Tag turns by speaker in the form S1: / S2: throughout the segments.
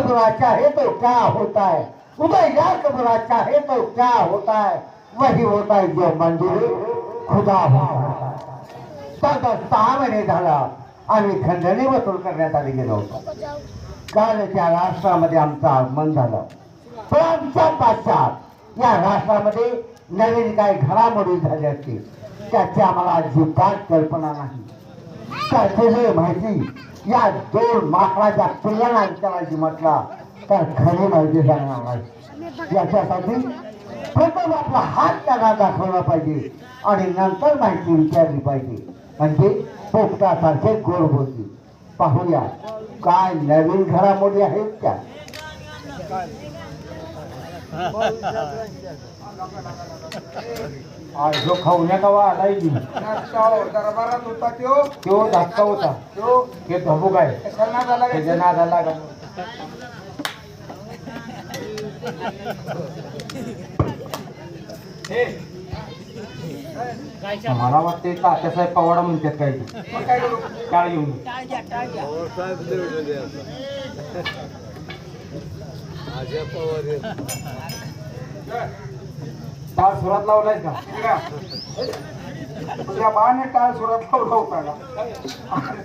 S1: बुरा चाहे तो क्या होता है? उदय लाख बुरा चाहे तो क्या होता है? वही होता है जो मंदिर खुदा होता है। सहा महिने झाला आम्ही खंडणी वसूल करण्यात आले गेलो होतो. काल त्या राष्ट्रामध्ये आमचं आगमन झालं. पण आमच्या पाश्चात या राष्ट्रामध्ये नवीन काही घडामोडी झाल्या असतील त्याची आम्हाला अजिबात कल्पना नाही. त्याचे माहिती या दोन माकडाच्या पिल्लांना विचारायची म्हटला तर खरी माहिती सांगणार नाही. याच्यासाठी प्रथम आपला हात त्यांना दाखवला पाहिजे आणि नंतर माहिती विचारली पाहिजे. म्हणजे पोपटासारखे गोड बोलतील. पाहूया काय नवीन घडामोडी आहेत त्या.
S2: जो खाऊण्या कवा आलाय की
S3: दरबारात होता तो
S2: तो धक्का होता.
S3: तो
S2: ते धबूक आहे.
S3: कशाला झाला का?
S2: त्याच्या नादाला लागा मला वाटते तात्यासाहेब पवाडा म्हणतात काही ते.
S3: मग काय करू
S2: टाळ टाळ सुरात लावलाय का?
S3: तुझ्या बाने टाळ सुरत लावला होता का?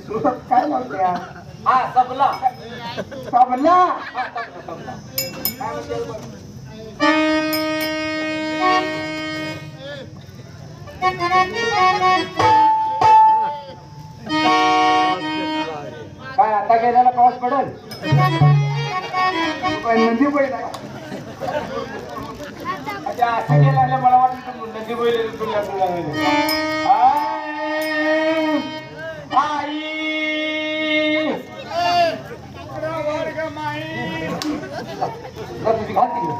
S3: सुरत काय लावते?
S2: हा सबला
S3: काय
S2: आता गेल्याला पाऊस पडेल?
S3: नंदी बैल
S2: असं गेल्याला मला वाटतं तू नदी तुला तुला आई! जा तुझी घाल तिकडे.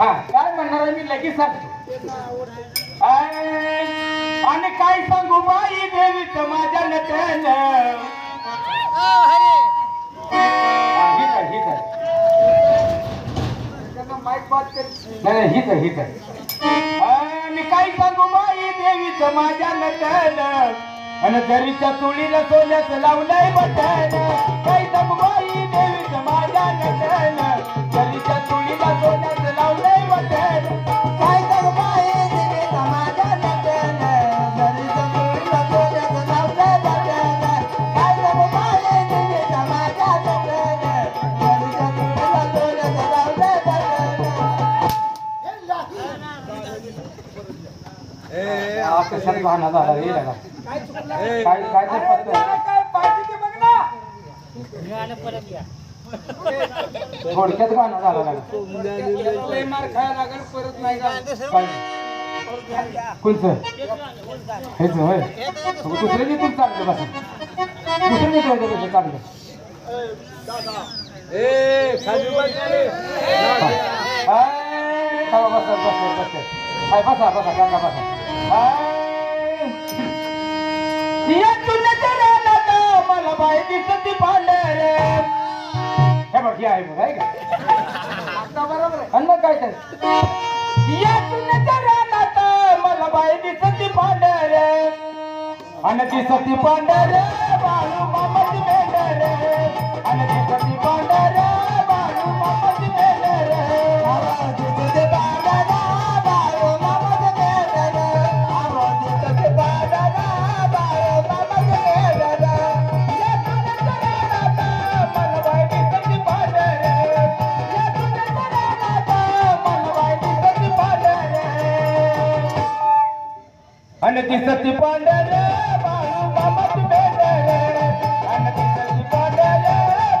S2: हा काय म्हणणार आहे मी? लगेच सांगतो. नाही नाही हीच आहे हीच आहे. काय सांगू माई देवीच माझ्या नटन आणि जरीच्या चुलीला सोन्याचं लावलंय बटन काय सांगू माई देवीच माझ्या नटन आकाशात वाहना झाला रे लगा.
S3: काय
S2: काय पत्ते.
S3: ते बघ ना
S2: थोडक्यात गाणं झाला लगा.
S3: लय मार खायला लागेल परत नाही. का
S2: काय? कोणचं? हेच होय. दुसरं तुमचं चांगलं बसा. दुसरं तुझं चांगलं हाय. हा, बसा बसा बसा. बसा बसा काका बसा. मला बाई दिसती पांढर हे बघ आहे बघ आहे का?
S3: आता बरोबर आहे.
S2: आणि मग काय तर? मला बाई दिसती पांढर आणि दिसती पांढर बाळू मामाची मेंढर आणि दिसती पांढर बाळू दिसती पांढर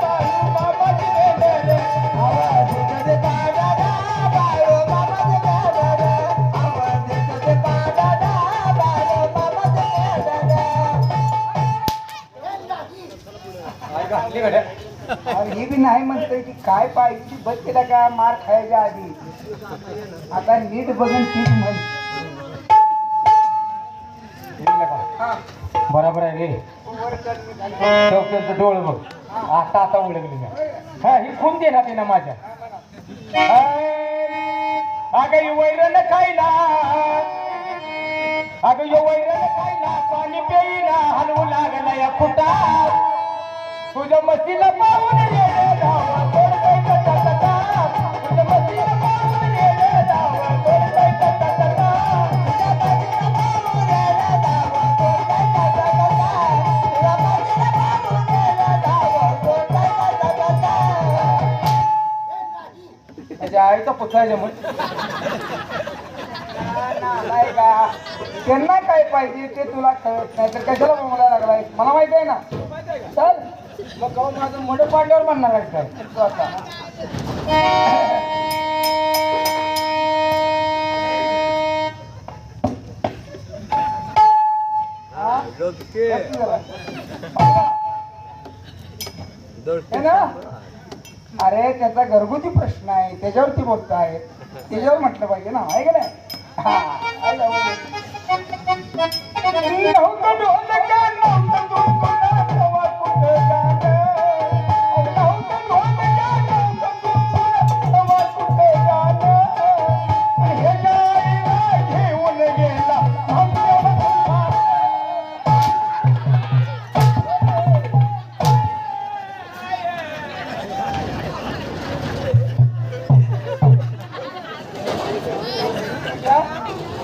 S2: बाळू मामाची मेंढर आवाज येते पांढरा बाळू मामाची मेंढर आवाज येते पांढरा बाळू मामाची मेंढर घातली गड्या.
S3: अरे ही बी नाही म्हणतोय की काय पाहिजे बस केला का मार खायच्या आधी. आता नीट बघून तीच म्हण
S2: बरोबर आहे रे.
S3: वर
S2: डोळ बघ. आता आता उडकली ना हा ही खून दे ना ना माझ्या. अगं वैरण खायला. अगं यो वैरण खायला. पाणी पेईना हलवू लागला या खुटा तुझ्या मस्तीला पाहून आईचा पुत्राच्या
S3: नाही का? त्यांना काय पाहिजे ते तुला कळत नाही. तर कशाला बोलायला लागलाय? मला माहिती आहे ना.
S2: चल. मग माझं मोठं पाडल्यावर म्हणणार आहे काय?
S3: तू आता. हा? अरे त्याचा घरगुती प्रश्न आहे. त्याच्यावरती बोलताय त्याच्यावर म्हटलं पाहिजे ना आहे का नाही? हा,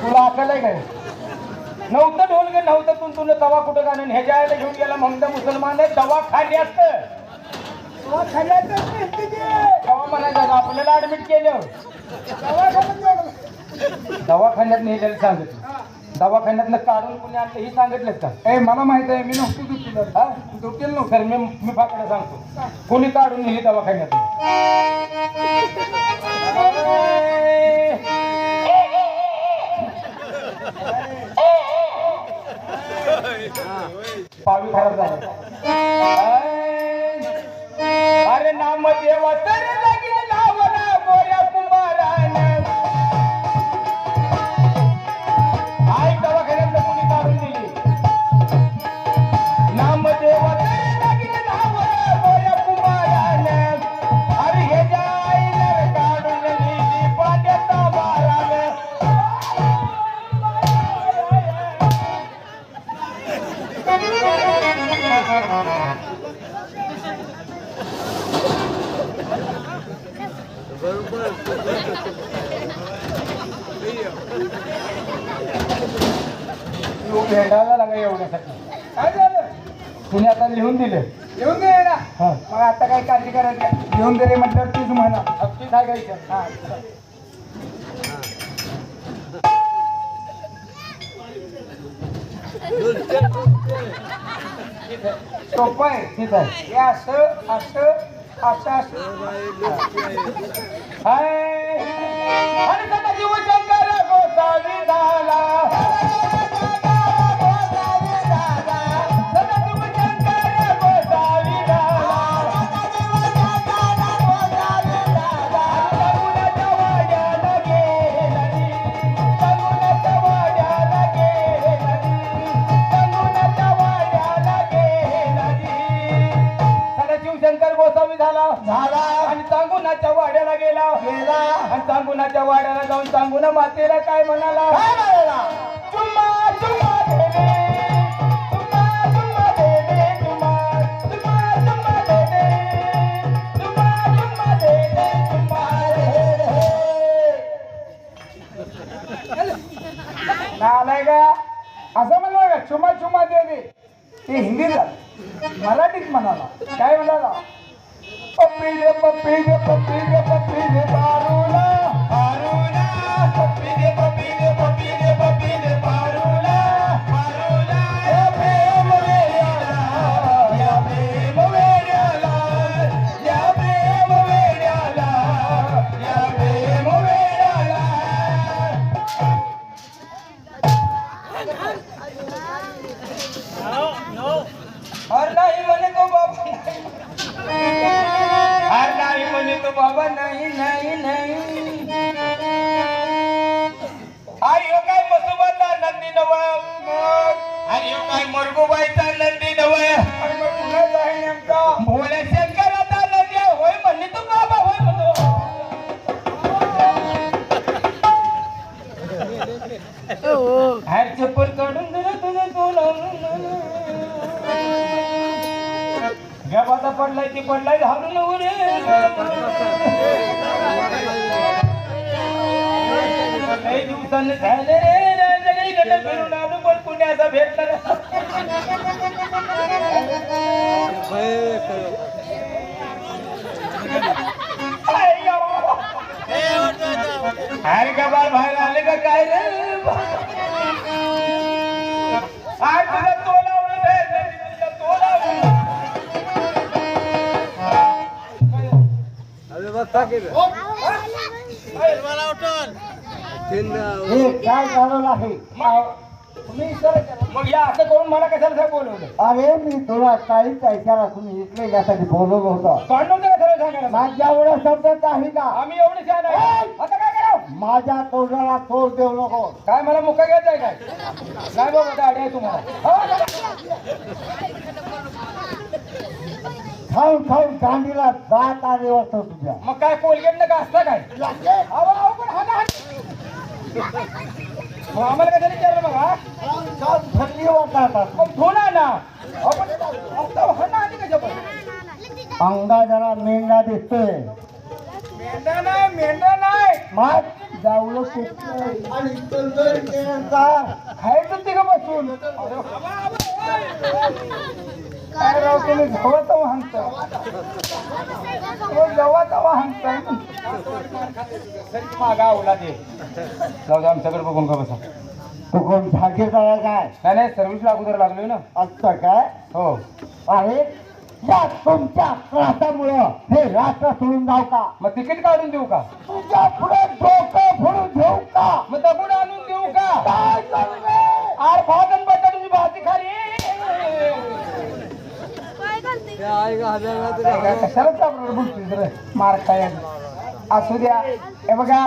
S2: तुला अकल आहे. काय नव्हतं ढोल गे नव्हतं तू तुला दवा कुठं घालून ह्याच्या आईला घेऊन गेला म्हणून मुसलमान दवा खाली असत. दवा म्हणायचं का? आपल्याला ऍडमिट केलं. दवाखान्यात नेलेलं सांगितलं. दवाखान्यातनं काढून कुणी आणलं ही सांगितलं का?
S3: ए मला माहीत आहे मी नव्हतो तू तुला
S2: हा? दुखेल नव्हतं. मी मी फाकडं सांगतो. कोणी काढून नेली दवाखान्यात पावी खराब झालं अरे नाम देवा तरी हप्ती
S3: हा सोपं आहे
S2: ठीक आहे.
S3: हे असं असं असं असं.
S2: काय म्हणाला? चुम्मा चुम्मा चुम्मा चुम्मा चुम्मा चुम्मा चुम्मा चुम्मा चुम्मा चुम्मा
S3: नालाय का? असं म्हणलं का? चुमा चुमा दे दे ते हिंदीत झालं. मराठीत म्हणाला. काय म्हणाला?
S2: पप्पी दे पप्पी दे पप्पी पप्पी गबाचा पडलाय ती पडलाय घालून उरे काही दिवसांनी झाले रे राजगडीकडे फिरून आलो पण पुण्याचा भेटला अरे बाहेर आले का काय रे? आज तुला मग- या असं करून मला कशाला बोलवलं
S1: अरे मी तुला काहीच ऐकायला तुम्ही इकडे यासाठी बोलवलं होतं.
S2: तोंड नव्हतं का सरळ सांगायला
S1: माझ्या एवढा शब्द काही का?
S2: आम्ही एवढे छान आहे. आता काय करावं
S1: माझ्या तोंडाला तोड देऊ नको
S2: काय मला मुका घ्यायचा आहे काय? नाही बाबा आहे तुम्हाला.
S1: खाऊन खाऊन गांडीला जात आले वाटतं तुझ्या.
S2: मग काय कोलगेट का असतं काय? अहो, अहो, पण हा ना, हा ना. मग आम्हाला विचारलं हा
S1: खाऊन खाऊन थंडी वाटतात
S2: मग धुना ना. हा कशा पण
S1: अंगा जरा मेंढा दिसतोय.
S2: मेंढा नाही मेंढा नाही.
S1: जावलं आणि केळ्यांचा
S2: खायचं ते का बसून? अरे, काय राव तुम्ही गवत हाणता गवत हाणताय मागा आवला ते. जाऊ दे आमच्याकडे बघून का बसा
S1: तू कोण झाके काय?
S2: नाही नाही सर्व्हिसला अगोदर लागलोय ना.
S1: असतं काय?
S2: हो.
S1: अरे या तुमच्या त्रासामुळं हे राष्ट्र सोडून जाऊ का?
S2: मग तिकीट काढून देऊ का?
S1: तुझ्या पुढे डोकं फोडून घेऊ का?
S2: मग दगड आणून देऊ का?
S1: काय करू रे?
S2: आर भाजन बटाट्याची भाजी खाली
S3: कशाला बोलतोय रे? मार काय असू द्या. हे बघा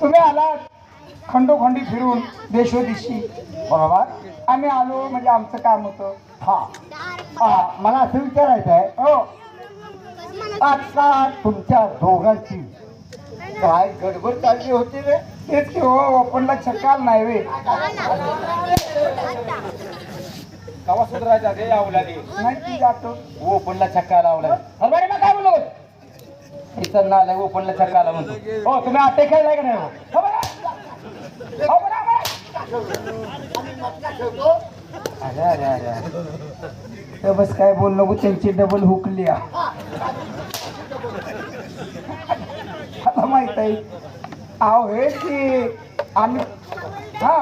S3: तुम्ही आलात खंडोखंडी फिरून देशोदेशी. बरोबर? आम्ही आलो म्हणजे आमचं काम होतं.
S1: हा. हा, मला असं विचारायचं आहे
S3: हो.
S1: आता तुमच्या दोघांची काय गडबड चालली होती रे?
S3: तेच की हो ओपनला छक्काल नाही वे.
S2: कवा सुधरायचा रे आवला दे
S3: नाही ती जातो
S2: ओपनला छक्का लावलाय हरभरे मग काय बोललो इथं ना आलाय ओपनला छक्का आला म्हणतो हो तुम्ही आटे खेळलाय का नाही हो? हो? हो. अरे अरे अरे अरे.
S3: बस काय बोल नको त्यांची डबल हुकली आ. आता माहीत आहे आहो हे की आम्ही हा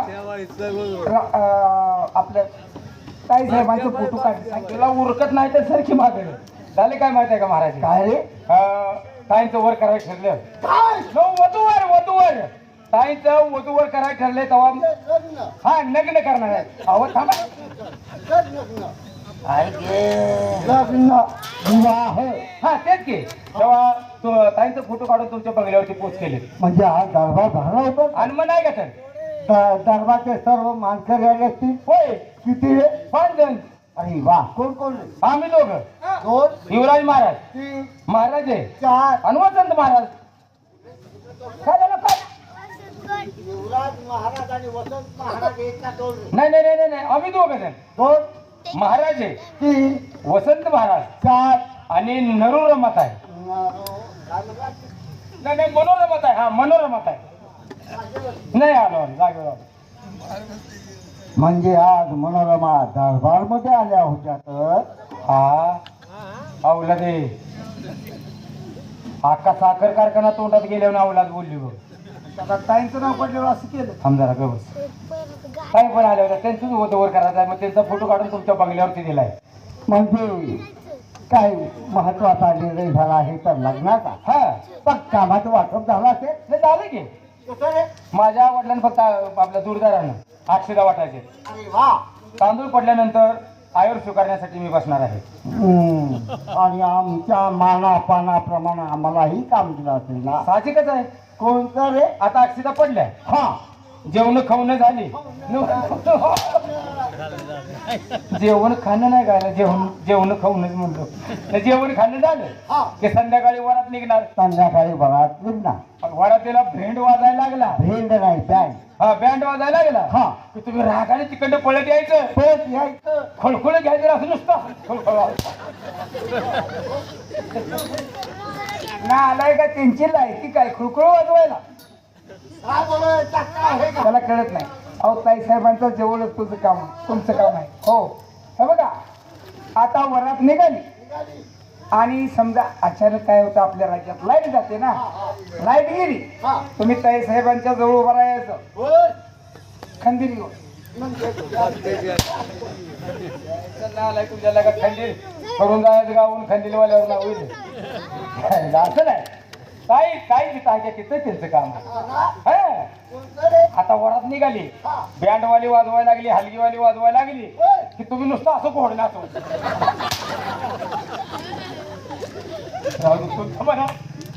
S3: र- आपल्या ताई साहेबांचं फोटो काढले.
S2: तुला उरकत नाही तर सारखी मागणी झाले काय माहिती आहे का महाराज?
S1: काय रे?
S2: ताईंचं वर करायचं ठरलं.
S1: काय?
S2: वधूवर वधूवर. ताईंचं वधूवर करायचं ठरलंय तेव्हा हा लग्न करणार आहे. अहो थांबा. हा तेच की. तेव्हा तु- ताईंचा फोटो काढून तुमच्या बंगल्यावरती पोस्ट केले
S1: म्हणजे हा दरबार झाला होता.
S2: आणि मग नाही का तर?
S1: दरबारचे सर्व माणसं राहिले असतील.
S2: होय
S1: किती रे
S2: पाच जण.
S1: अरे वा. कोण कोण?
S2: आम्ही दोघं.
S1: दोन.
S2: युवराज महाराज.
S1: तीन.
S2: महाराज आहे.
S1: चार.
S2: वसंत महाराज. काय झालं? काय?
S1: युवराज महाराज आणि वसंत महाराज एका दोन. रे.
S2: नाही नाही नाही नाही, नाही. आम्ही दोघं जण.
S1: दोन.
S2: महाराज आहे.
S1: तीन.
S2: वसंत महाराज.
S1: चार.
S2: आणि नरोरमत आहे.
S1: काय म्हणला?
S2: नाही नाही मनोरमत आहे. हा मनोरमत आहे. नाही आलो जागेवर
S1: म्हणजे आज मनोरमा दरबारमध्ये आल्या होत्या तर
S2: हा अवलाद अक्का साखर कारखाना तोंडात गेल्यावर औलाद बोलली बघ.
S3: आता ताईंचं नाव पडल्यावर असं केलं.
S2: थांब जरा ग बस. पण आल्या होत्या त्यांचं वधूवर करायचं आहे मग त्यांचा फोटो काढून तुमच्या बंगल्यावरती दिलाय.
S1: म्हणजे काय महत्त्वाचा निर्णय झाला आहे तर लग्नाचा.
S2: हा
S1: पण कामाचं वाटप झालं असेल.
S2: झालं की. माझ्या वडिलांनी फक्त आपल्या जोडदारानं आठशेदा वाटायचे.
S1: अरे वा.
S2: तांदूळ पडल्यानंतर आयुर स्वीकारण्यासाठी मी बसणार आहे.
S1: आणि आमच्या मानापानाप्रमाणे आम्हालाही काम दिलं असेल ना?
S2: साहजिकच आहे.
S1: कोणतं रे?
S2: आता अक्षिता पडल्या.
S1: हा.
S2: जेवण खाऊन झाली. जेवण खाणं नाही गायला जेवण जेवण खाऊनच म्हणलो. तर जेवण खाणं झालं.
S1: हा.
S2: की संध्याकाळी वरात निघणार.
S1: संध्याकाळी बघा निघणार.
S2: वरातीला भेंड वाजायला लागला.
S1: भेंड नाही बँड.
S2: हा बँड वाजायला गेला
S1: हा.
S2: की तुम्ही रागाने तिकडे पळत यायचं.
S1: परत यायचं.
S2: खोळखोळ घ्यायचं असं नुसतं. खोळखोळ
S3: ना आलाय का त्यांची लायकी काय? खुळखुळ वाजवायला
S1: काय बोलायचं काय आहे का
S3: त्याला कळत नाही. अहो ताई साहेबांचा जवळच तुझं काम तुमचं काम आहे. हो. हे बघा आता वरात निघाली. आणि समजा अचानक काय होतं आपल्या राज्यात लाइट जाते ना. लाइट गेली. तुम्ही ताई साहेबांच्या जवळ उभं राहायचं.
S1: होय.
S3: खंदीर
S2: तुमच्या लगा खंडील करून जायचं गावून खंडीलवाल्यावर ना होईल असं नाही. काय काय आहे तिथं त्यांचं काम. हा. आता वरात निघाली. बँडवाली वाजवायला लागली हलगीवाली वाजवायला लागली. की तुम्ही नुसतं असं घोडणार तुमच्या मनात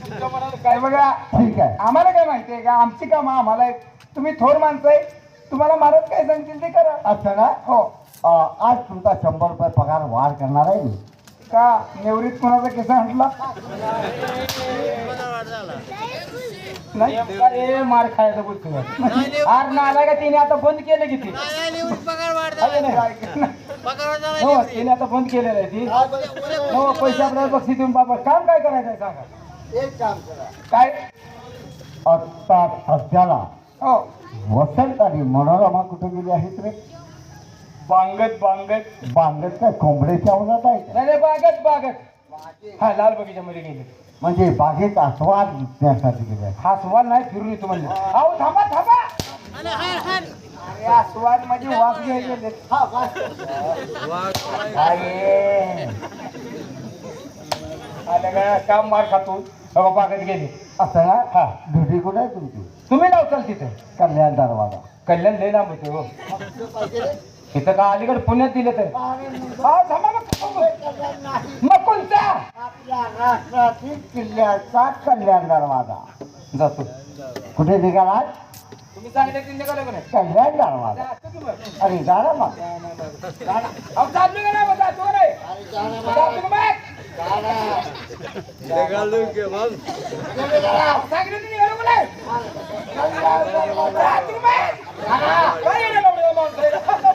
S2: तुमच्या मनात
S3: काय
S2: काय
S3: बघा
S1: ठीक आहे.
S3: आम्हाला काय माहितीये का? आमची कामं आम्हाला आहेत. तुम्ही थोर माणसं आहे तुम्हाला महाराज काय सांगतील ते करा.
S1: असं ना?
S3: हो.
S1: अं, आज तुमचा शंभर रुपये पगार वाढ करणार आहे मी.
S3: का नेवरीत कोणाचा केसा हटला नाही?
S2: नेमका रे मार खायचा बोलतो आर ना आला का तिने? आता बंद केलं किती? हो तिने आता बंद केलेलं आहे ती. हो पैसे आपल्याला बक्षीस देऊन बाबा काम काय करायचं सांगा?
S1: एक काम करा
S3: काय?
S1: आता सध्याला
S3: हो.
S1: वसंत आणि मनोरमा कुठे गेली आहेत रे?
S2: बांगत बांगत
S1: बांगत काय कोंबड्याच्या उन्हात आहे.
S2: नाही नाही बागत बागत. हा लाल बगीच्यामध्ये गेले.
S1: म्हणजे बागेत आस्वाद घेण्यासाठी गेले.
S2: हा सवाल नाही फिरून येतो म्हणलं. अहो थांबा थांबा.
S3: अरे आस्वाद म्हणजे वास घ्यायचे गेले.
S1: हा, बस.
S2: अरे. आलं का? काम मार खातो. हो बागत गेले.
S1: असं ना? हा. ड्युटी कुठे आहे तुमची?
S2: तुम्ही लावताल तिथे.
S1: कल्याण दरवाजा.
S2: कल्याण लय लांब होते हो इथं का अलीकडे पुण्यात दिले तर हा, मग, कोणता
S1: आपल्या राष्ट्रातील किल्ल्याचा कल्याण दरवाजा
S2: जातो
S1: कुठे निघाला
S2: तुम्ही सांगितलं की निघालं का नाही?
S1: कल्याण दरवाजा
S2: जातो की मग?
S1: अरे जाणार मग.
S2: जातो का नाही? का मग लावलं माणसाला?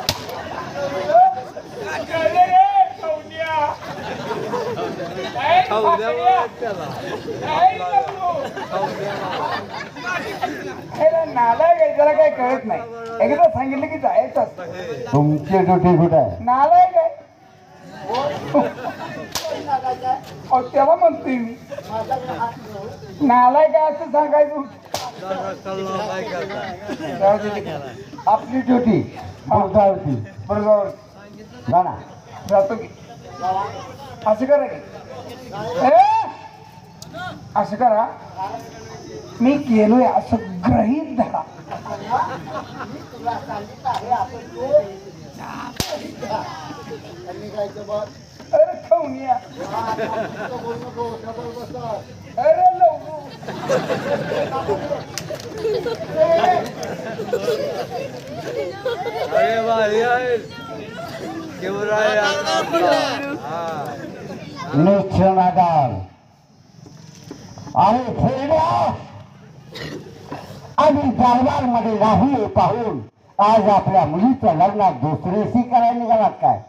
S2: गेले रे, काय फाकड्या? काय
S3: त्याला काही कळत नाही एकदा सांगितलं की जायचं
S1: तुमची ड्युटी कुठे आहे
S3: नालाय काय अहो, तेव्हा म्हणतोय मी नालाय काय असं सांगायचं
S1: आपली ड्युटी
S3: बरोबर
S1: जाणार
S3: जातो की. असं करा की. असं करा. मी केलोय असं ग्रहित धरा. अरे खाऊनिया अरे लवू.
S4: अरे. भारी
S1: आणि फेऱ्या आणि दरबारमध्ये राहू पाहून आज आपल्या मुलीच्या लग्नात दुसरेशी करायला निघालात काय?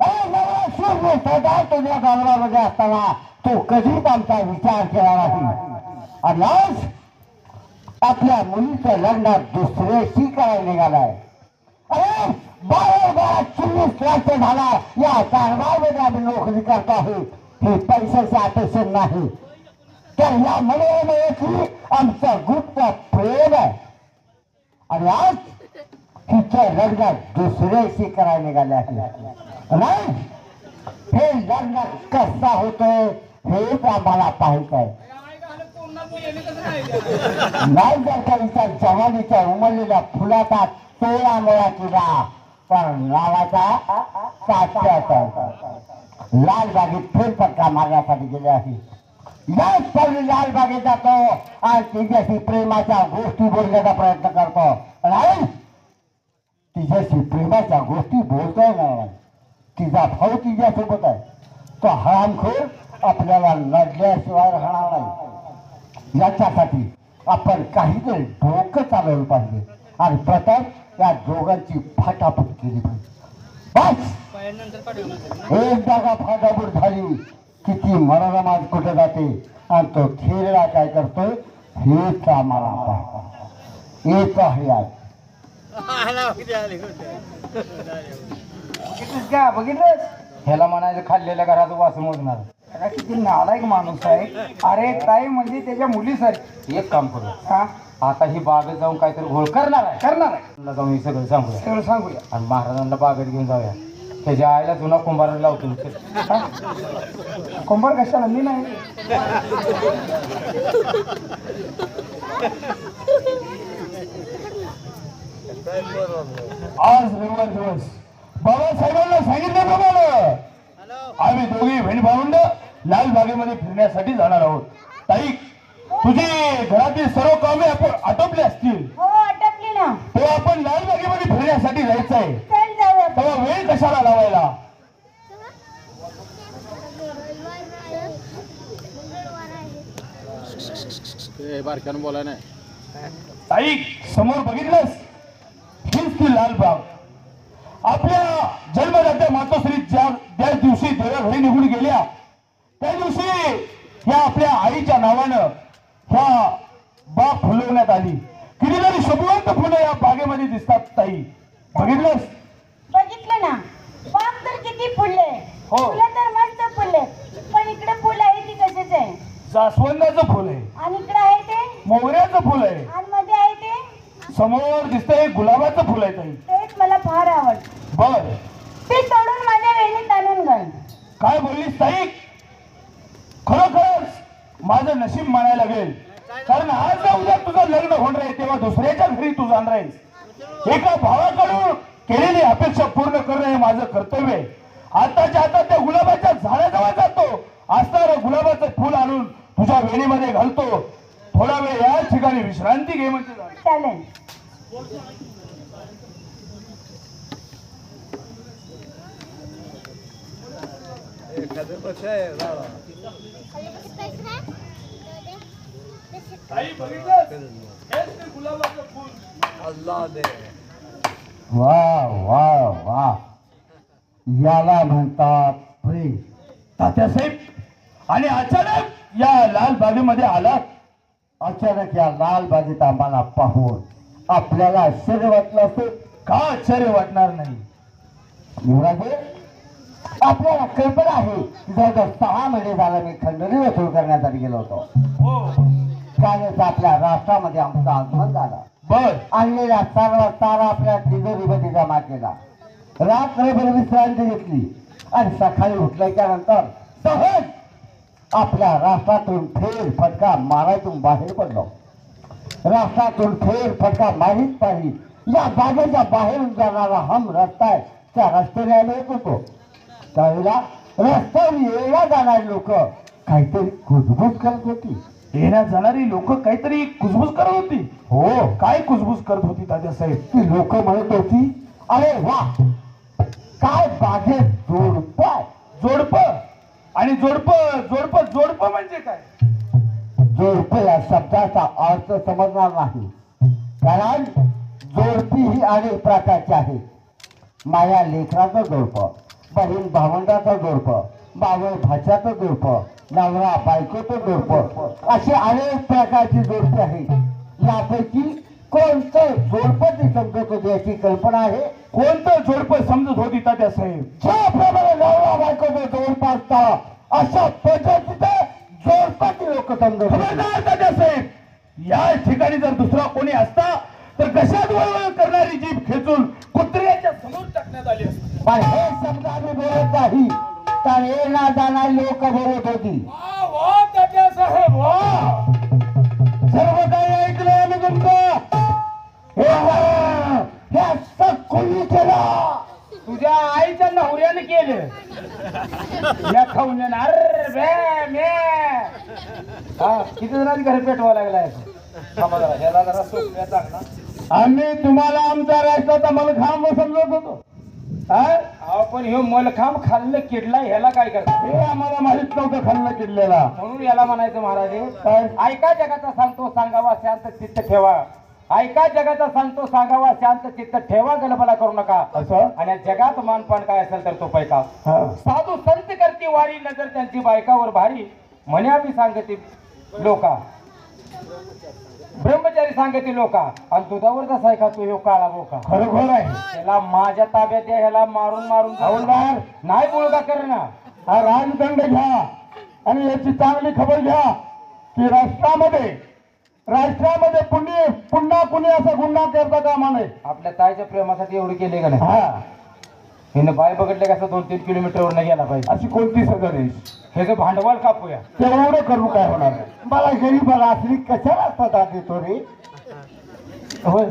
S1: अरे नवा सूर्य सदा तुझ्या दरबारमध्ये असताना तो कधीच आमचा विचार केला नाही. आणि आज आपल्या मुलीच्या लग्नात दुसऱ्याशी करायला निघालाय. अरे बारा बारा चोवीस वर्ष झाला या कारभारमध्ये आम्ही नोकरी करतो आहोत हे पैशाचे अपेक्षा नाही. तर या महिन्याची आमचं गुप्त प्रेम आहे. आणि आज तिच्या लग्नात दुसऱ्याशी करायला निघाले आहे. नाही? हे लग्न कसा होतोय हेच आम्हाला पाहायचं आहे. नाही जर का विचार जवानीच्या उमरलेल्या फुलाचा तोळा मोळा केला पण नावाचा साच्याचा लाल बागेत फेरफटका मारण्यासाठी गेले आहे. याच पावली लाल बागेत जातो आणि तिच्याशी प्रेमाच्या गोष्टी बोलण्याचा प्रयत्न करतो. नाही तिच्याशी प्रेमाच्या गोष्टी बोलतोय नाही. तिचा भाऊ तिच्यासोबत आहे. तो हरामखोर आपल्याला लढल्याशिवाय राहणार नाही. याच्यासाठी आपण काहीतरी डोकं चालवलं पाहिजे. आणि प्रथम या दोघांची फाटाफूट केली पाहिजे बस! एकदा का फाटाफूट झाली. किती मनोरमाज कुठे जाते? आणि तो खेळला काय करतोय? हेच आम्हाला पाहतो येत आहे आज.
S3: बघितलंस का बघितलंस? ह्याला म्हणायचं खाल्लेल्या घराचं वास मोजणार. किती नालायक माणूस आहे. अरे ताई म्हणजे त्याच्या मुलीसारखी.
S2: एक काम करू.
S3: हा?
S2: आता ही बागेत जाऊन काहीतरी घोळ करणार आहे.
S3: करणार आहे.
S2: तुला जाऊन हे सगळं सांगूया.
S3: सगळं सांगूया.
S2: आणि महाराजांना बागेत घेऊन जाऊया. त्याच्या आईला जुना कुंभार लावतो
S3: हा? कुंभार कशाला? मी नाही.
S1: आज रविवार दिवस बाबासाहेबांना सांगितल्याप्रमाणे आम्ही दोघे बहीण भावंड लाल बागेमध्ये फिरण्यासाठी जाणार आहोत. ताई तुझी घरातील सर्व कामे आपण आटोपली असतील.
S5: हो आटपली ना.
S1: तेव्हा आपण लाल बागेमध्ये फिरण्यासाठी जायचं आहे तेव्हा वेळ कशाला लावायला?
S4: बारक्यानं बोला नाही
S1: ताई समोर बघितलंस? हीच ती लाल बाग. आपल्या जन्मदात्या मातोश्री ज्या ज्या दिवशी देवा घरी निघून गेल्या त्या दिवशी ह्या आपल्या आईच्या नावानं ह्या बाग फुलवण्यात आली. कितीतरी शोभवंत फुलं या बागेमध्ये दिसतात ताई. बघितलंस?
S5: बघितलं ना. बाग तर किती फुलले.
S1: हो.
S5: फुलं तर मस्त फुलले. पण इकडे फुल आहे ती कशाच आहे?
S1: जास्वंदाचं फुल आहे.
S5: आणि इकडे आहे ते?
S1: मोगऱ्याचं फुल आहे.
S5: आणि मध्ये आहे ते?
S1: समोर दिसतंय गुलाबाचं फुल आहे ताई.
S5: तेच मला फार आवडत.
S1: बर.
S5: ते तोडून माझ्या वेणीत आणून घाल.
S1: काय बोललीस ताई? खरोखरच माझं नशीब मानायला लागेल. कारण आज ना उद्या तुझं लग्न होणार आहे तेव्हा दुसऱ्याच्या घरी तू जाणार आहेस. एका भावाकडून केलेली अपेक्षा पूर्ण करणं हे माझं कर्तव्य आहे. आताच्या आता त्या गुलाबाच्या झाडाजवळ जातो. असणारं गुलाबाचं फुल आणून तुझ्या वेणीमध्ये घालतो. थोडा वेळ या ठिकाणी विश्रांती घे म्हणजे.
S5: चालेल.
S4: एखादं आहे?
S1: वा वा वा याला म्हणतात प्रेम तात्यासाहेब आणि अचानक या लाल बागेमध्ये अचानक या लाल बागेत आम्हाला पाहून आपल्याला आश्चर्य वाटलं असतं. का आश्चर्य वाटणार नाही? युवराजे आपल्याला कल्पना आहे जवळजवळ सहा महिने झाला मी खंडणी वसूल करण्यासाठी गेलो होतो. हो. कालच आपल्या राष्ट्रामध्ये आमचं आगमन झालं. बर. आणलेला सर्व सारा आपल्या तिजोरीमध्ये जमा केला. रात्रभर विश्रांती घेतली. आणि सकाळी उठल्याच्या नंतर सहज आपल्या राष्ट्रातून फेर फटका मारायतून बाहेर पडलो. राष्ट्रातून फेर फटका मारीत पाहिजे या बागेच्या बाहेरून जाणारा हम रस्ता आहे. त्या रस्त्याने आलो येत होतो. त्यावेळेला रस्त्यावर येण्या जाणारी लोक काहीतरी कुजबूज करत होती. येण्या जाणारी लोक काहीतरी कुजबूज करत होती. हो. काय कुजबूज करत होती दादासाहेब ती लोक म्हणत होती अरे वा काय बागेत जोडप? जोडप? आणि जोडप जोडप जोडप म्हणजे काय? जोडप या शब्दाचा अर्थ समजणार नाही. कारण जोडपी ही अनेक प्रकारची आहे माया लेकराचं जोडप बहीण भावंडाचं जोडप बावळ भाच्याचं जोडप नवरा बायको तो जोडप. अशी अनेक प्रकारची जोडपे आहे. यापैकी कोणतं जोडप ती समजत होती याची कल्पना आहे? कोणतं जोडप समजत होती त्या साहेब? ज्याप्रमाणे नवरा बायको बायकोचं जोडप असता अशा पद्धतीचं जोडपाची लोक समजत तात्या साहेब या ठिकाणी जर दुसरा कोणी असता तर कशात वळवळ करणारी जीभ खेचून कुत्र्याच्या समोर टाकण्यात आली असते. हे समजा आम्ही बोलत नाही. येणार जाणारी लोक बोलत होती. सर्व काही ऐकलं आम्ही तुमचं? हे हे. कोणी केलं
S3: तुझ्या आईच्या नवऱ्याने केलं. या खाऊन अरे बे, मे. हा किती जणांनी घरी पेटवा लागलाय? थांबा जरा ह्याला जरा सोपल्या चांगला.
S1: आम्ही तुम्हाला आमचा राष्ट्राचा मलखांब समजत होतो?
S2: अहो, पण ह्यो मलखांब खाल्लं किडला ह्याला काय करतात
S1: हे आम्हाला माहीत नव्हतं खाल्लं किल्ल्याला
S2: म्हणून याला म्हणायचं महाराज
S1: काय?
S2: ऐका जगाचा सांगतो सांगावा शांत चित्त ठेवा. ऐका जगाचा सांगतो सांगावा शांत चित्त ठेवा गलबला करू नका.
S1: असं?
S2: आणि जगात मानपान काय असेल तर तो पैका
S1: हा.
S2: साधू संत करती वारी नजर त्यांची बायकावर भारी. म्हणे आम्ही सांगते लोका. ब्रह्मचारी सांगते लोका आणि दुधावर कसा आहे का तू ह्यो काळा बोका?
S1: खरोखर आहे.
S2: त्याला माझ्या ताब्यात द्या ह्याला मारून मारून
S1: हवलदार.
S2: नाही बोलगा कर ना
S1: हा राजदंड घ्या आणि याची चांगली खबर घ्या की राष्ट्रामध्ये राष्ट्रामध्ये पुण्य पुन्हा कुणी असा गुन्हा करता कामा नये.
S2: आपल्या ताईच्या प्रेमासाठी एवढे केले का नाही?
S1: हा.
S2: हिनं बाय बघितले कसं दोन तीन किलोमीटरवर नाही गेला पाहिजे.
S1: अशी कोणती सगळं नाही
S2: हे जे भांडवल कापूया.
S1: तेवढं करू काय होणार. मला गरीबाला असली कशाला असतात आधी तो रे?
S2: होय.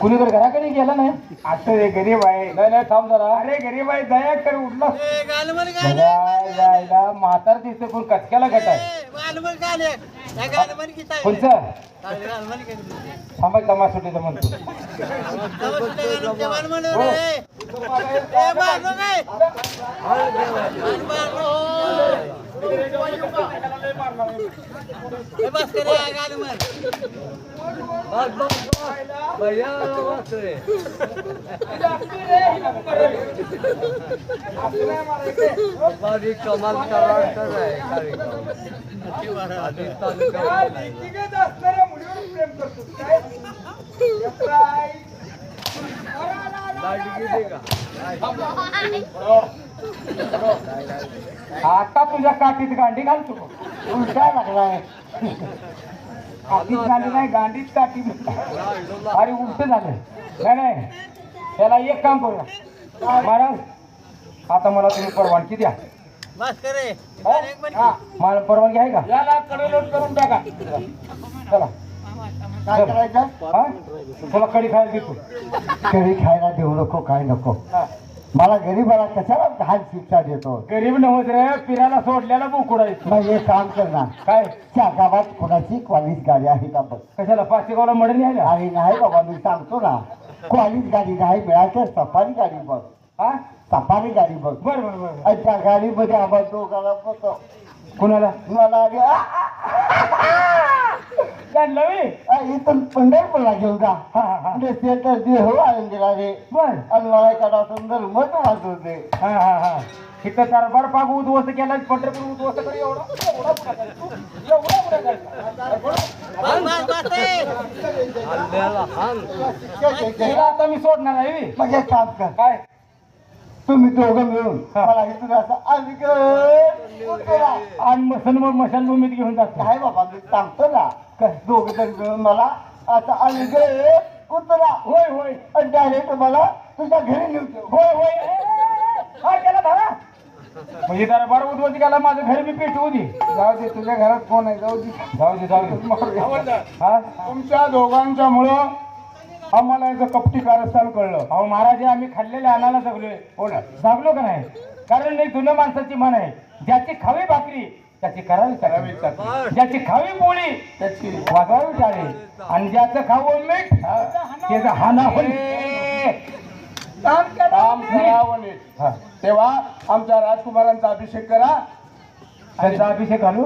S2: कुणी तर घराकडे गेला नाही.
S3: आता हे गरीब आहे.
S2: नाही नाही थांब जरा.
S3: अरे गरीब आहे. दया कर उठला.
S2: जायला म्हातार दिसते पण कचक्याला गट आहे कोणचं? थांबा तमासुटीचं म्हणतो.
S4: भैया बारी कमाल करायचं आहे कार्यक्रम आधी चालू करायचं.
S3: असणाऱ्या मुलीवर प्रेम करतो काय यात्रा आहे.
S4: लाइट गेली का
S2: आता तुझ्या काठीत गांडी घालतो
S1: उलटा लागलाय.
S2: काठीत गांडी नाही गांडीत काठी अरे उलट झालं नाही नाही. त्याला एक काम करूया. महाराज आता मला तुम्ही परवानगी द्या. हा? मला परवानगी आहे का? याला कडलोट करून टाका. चला.
S1: काय करायचं?
S2: हा? तुला कडी खायला देतो.
S1: कधी खायला देऊ नको काय नको.
S2: हा.
S1: मला गरीबाला कशाला घाल शिक्षा देतो?
S2: गरीब नव्हत रे फिरायला सोडल्याला बोकुडायचं
S1: मग एक काम करणार
S2: काय?
S1: त्या गावात कोणाची क्वालिस गाडी आहे का बघ?
S2: कशाला? पाचशे गावला मडण यायला?
S1: आणि नाही बाबा मी सांगतो ना. क्वालिस गाडी नाही मिळाली सफारी गाडी बघ.
S2: हा?
S1: सफारी गाडी बघ.
S2: बर बर बर
S1: आणि त्या गाडीमध्ये आम्हाला दोघाला बसव.
S2: कुणाला?
S1: मला आ, आ, आ, इथून पंढरपूरला घेऊन जा.
S2: हा हा हा.
S1: म्हणजे ते तर ते हो आनंदीला रे
S2: बर.
S1: आणि मला एखादा सुंदर मत वाजवते
S2: हा हा हा. इथं कारभार पाग उद्ध्वस्त केला पंढरपूर उद्ध्वस्त करे. एवढा तिला आता मी सोडणार आहे.
S1: मग एक काम कर.
S2: काय?
S1: तुम्ही दोघं मिळून
S2: हा.
S1: मला इथून असं.
S2: आणि मसन मशानभूमीत घेऊन जातो.
S1: काय बाबा मी सांगतो ना. दोघं जण मला उतरा
S2: होय होय.
S1: आणि डायरेक्ट मला तुझ्या घरी नेऊ.
S2: होय होय. हा केला धरा म्हणजे केला माझं घर मी पेटवू दे.
S3: जाऊ दे तुझ्या घरात कोण आहे? जाऊ दे.
S2: जाऊ दे जाऊ दे. हा?
S3: तुमच्या दोघांच्या मुळं आम्हाला याचं कपटी कारस्थान कळलं.
S2: अहो महाराज हे आम्ही खाल्लेल्या अन्नाला जगलोय. हो ना? जगलो का नाही? कारण नाही जुन्या माणसाची म्हण आहे ज्याची खावी भाकरी त्याची करावी करावी. ज्याची खावी पोळी त्याची वाजवावी टाळी आणि ज्याचं खावं मीठ त्याचं हाना
S3: काम करावं नीट.
S2: हा.
S3: तेव्हा आमच्या राजकुमारांचा अभिषेक करा.
S2: त्यांचा अभिषेक घालू?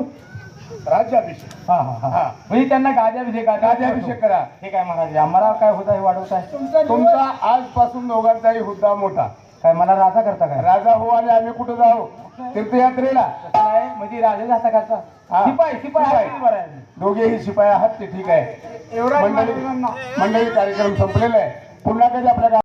S3: राज्याभिषेक.
S2: हा हा हा. म्हणजे त्यांना गाद्याभिषेक
S3: गाद्याभिषेक करा.
S2: ठीक आहे महाराज आम्हाला काय होत आहे वाढवत आहे
S3: तुमचा आजपासून दोघांचाही हुद्दा मोठा.
S2: काय मला राजा करता काय?
S3: राजा हो आणि आम्ही कुठे जाऊ? तीर्थयात्रेला.
S2: नाही म्हणजे राजा जाता करता
S3: हा.
S2: शिपाई शिपाई.
S3: दोघेही शिपाई आहात ते ठीक आहे. मंडळी मंडळी कार्यक्रम संपलेला आहे. पुन्हा कधी आपल्या